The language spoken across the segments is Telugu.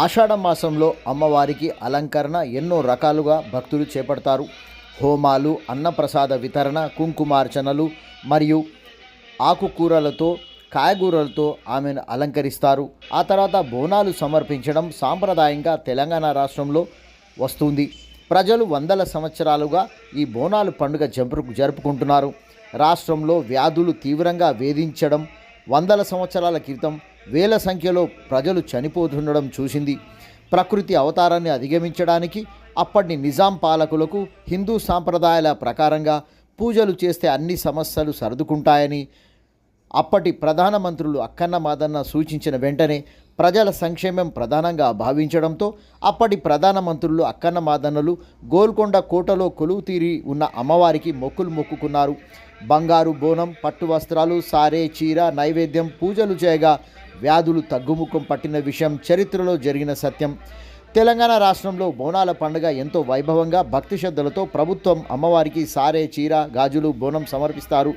ఆషాఢ మాసంలో అమ్మవారికి అలంకరణ ఎన్నో రకాలుగా భక్తులు చేపడతారు. హోమాలు అన్నప్రసాద వితరణ కుంకుమార్చనలు మరియు ఆకుకూరలతో కాయగూరలతో ఆమెను అలంకరిస్తారు. ఆ తర్వాత బోనాలు సమర్పించడం సాంప్రదాయంగా తెలంగాణ రాష్ట్రంలో వస్తుంది. ప్రజలు వందల సంవత్సరాలుగా ఈ బోనాలు పండుగ జంపు జరుపుకుంటున్నారు. రాష్ట్రంలో వ్యాధులు తీవ్రంగా వేధించడం వందల సంవత్సరాల క్రితం వేల సంఖ్యలో ప్రజలు చనిపోతుండడం చూసింది. ప్రకృతి అవతారాన్ని అధిగమించడానికి అప్పటి నిజాం పాలకులకు హిందూ సాంప్రదాయాల ప్రకారంగా పూజలు చేస్తే అన్ని సమస్యలు సర్దుకుంటాయని అప్పటి ప్రధానమంత్రులు అక్కన్న మాదన్న సూచించిన వెంటనే ప్రజల సంక్షేమం ప్రధానంగా భావించడంతో అప్పటి ప్రధానమంత్రులు అక్కన్న మాదన్నలు గోల్కొండ కోటలో కొలువు తీరి ఉన్న అమ్మవారికి మొక్కులు మొక్కుకున్నారు. బంగారు బోనం పట్టు వస్త్రాలు సారే చీర నైవేద్యం పూజలు చేయగా వ్యాధులు తగ్గుముఖం పట్టిన విషయం చరిత్రలో జరిగిన సత్యం. తెలంగాణ రాష్ట్రంలో బోనాల పండుగ ఎంతో వైభవంగా భక్తి శ్రద్ధలతో ప్రభుత్వం అమ్మవారికి సారే చీర గాజులు బోనం సమర్పిస్తారు.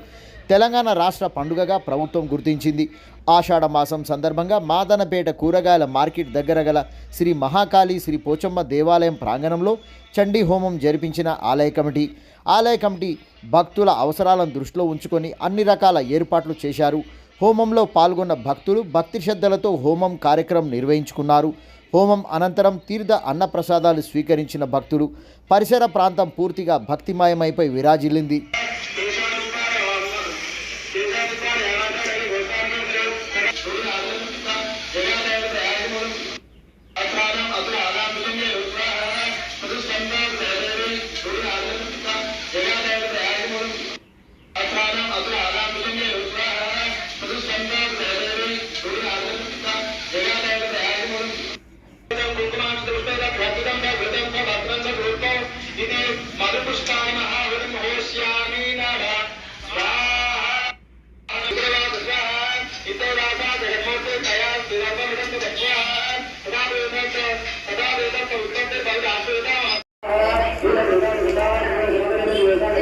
తెలంగాణ రాష్ట్ర పండుగగా ప్రభుత్వం గుర్తించింది. ఆషాఢ మాసం సందర్భంగా మాదనపేట కూరగాయల మార్కెట్ దగ్గర గల శ్రీ మహాకాళి శ్రీ పోచమ్మ దేవాలయం ప్రాంగణంలో చండీ హోమం జరిపించిన ఆలయ కమిటీ. ఆలయ కమిటీ భక్తుల అవసరాలను దృష్టిలో ఉంచుకొని అన్ని రకాల ఏర్పాట్లు చేశారు. హోమంలో పాల్గొన్న భక్తులు భక్తి శ్రద్ధలతో హోమం కార్యక్రమం నిర్వహించుకున్నారు. హోమం అనంతరం తీర్థ అన్నప్రసాదాలు స్వీకరించిన భక్తులు పరిసర ప్రాంతం పూర్తిగా భక్తిమయమైపై విరాజిల్లింది.